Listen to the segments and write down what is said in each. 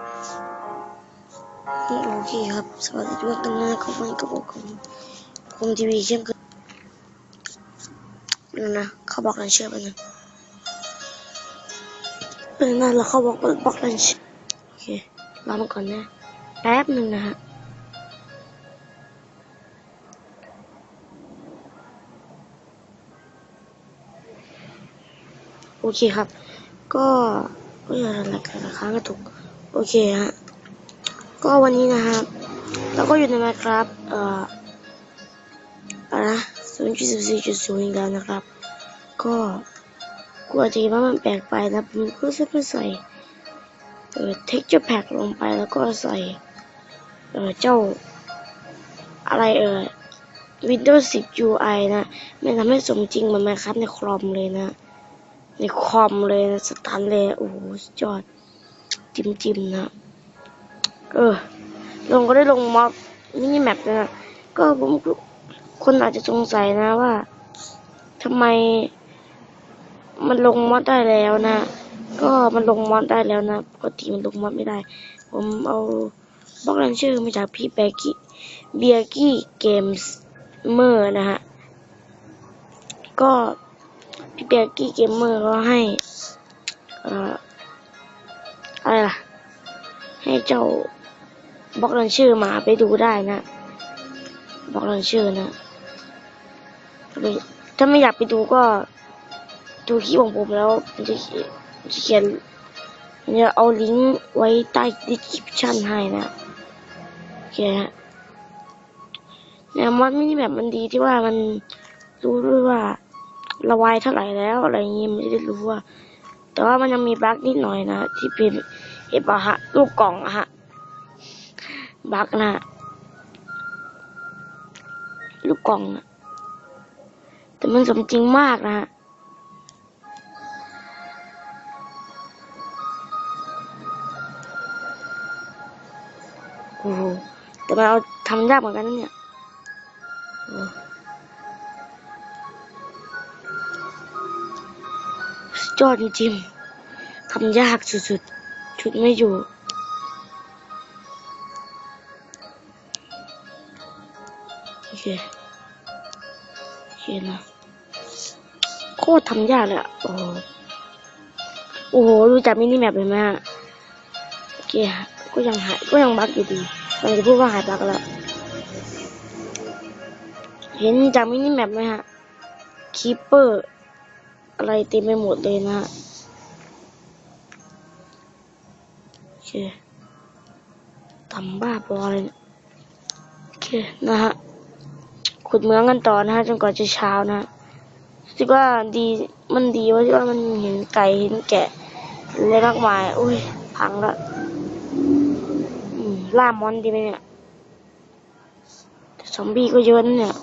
โอเคครับ สวัสดีทุกท่านนะครับวันกับผมผมทีวีเช่นกันนะเขาบอกกันเชื่อไปนะเป็นนั่นแล้วเขาบอกบอกกันเชื่อโอเครอมาก่อนนะแป๊บหนึ่งนะฮะโอเคครับ ก็ก็อย่าอะไรกันนะคะกระตุก โอเคฮะ ก็วันนี้นะครับเราก็อยู่ใน Minecraft เอ่ออะไรนะศูนย์จุดสิบสี่จุดศูนย์อีกแล้วนะครับ ก็กลัวจะว่ามันแปลกไปนะผมก็จะไปใส่เอ่อ texture pack ลงไปแล้วก็ใส่ เอ่อ เจ้า อะไรเอ่ย Windows 10 UI นะมันทำให้สมจริงเหมือน Minecraft ในคอมเลยนะ ในคอมเลยนะสตันเลย โอ้โหสุดยอด จิมจิมๆนะเออลงก็ได้ลงม็อบมินิแมปนะก็ผมคนอาจจะสงสัยนะว่าทำไม มันลงมอดได้แล้วนะ ก็มันลงมอดได้แล้วนะปกติมันลงมอดไม่ได้ ผมเอาบล็อกแรนชื่อมาจากพี่แบกี้เบียกี้เกมส์เมอร์นะฮะก็พี่เบียกี้เกมเมอร์ก็ให้อ่ออะไรล่ะ ให้เจ้าบล็อกรันชื่อมาไปดูได้นะบล็อกรันชื่อนะถ้าไม่อยากไปดูก็ดูคลิปของผมแล้วผมจะเขียนจะเขียนผมจะเอาลิงก์ไว้ใต้ดีสคริปชั่นให้นะโอเคฮะแนวมอดมินิแบบมันดีที่ว่ามันรู้ด้วยว่าระวายเท่าไหร่แล้วอะไรเงี้ยมันจะได้รู้ว่า แต่ว่ามันยังมีบั๊กนิดหน่อยนะที่เป็น เห็นปะฮะลูกกล่องอะฮะบักนะลูกกล่องนะแต่มันสมจริงมากนะฮะโอ้โหแต่มันเอาทำยากเหมือนกันนะเนี่ยโอ้สุดยอดจริงๆทำยากสุดๆ ชุดไม่อยู่ โอเค โอเคนะ โคตรทำยากเลยอะ โอ้โหโอ้โหดูจากมินิแมปเลยไหมฮะโอเคก็ยังหายก็ยังบั๊กอยู่ดีมันจะพูดว่าหายบั๊กแล้วเห็นจากมินิแมปไหมฮะคีปเปอร์ อะไรเต็มไปหมดเลยนะฮะ เคทำบ้าบอเลยเนี่ยโอเคนะฮะขุดเมืองกันต่อนะฮะจนกว่าจะเช้านะฮะรู้สึกว่าดีมันดีว่าที่ว่ามันเห็นไก่เห็นแกะอะไรมากมายอุ้ยพังละล่ามอนดีไหมเนี่ยแต่ซอมบี้ก็เยอะนะเนี่ย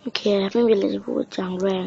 โอเคไม่มีอะไรจะพูดจางแรง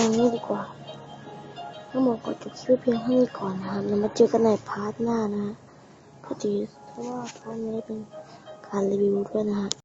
เอางี้ดีกว่าทั้งหมดก็จบคลิปเพียงเท่านี้ก่อนนะครับแล้วมาเจอกันในพาร์ทหน้านะฮะพอดีเพราะว่าพาร์ทนี้เป็นการรีวิวด้วยนะฮะ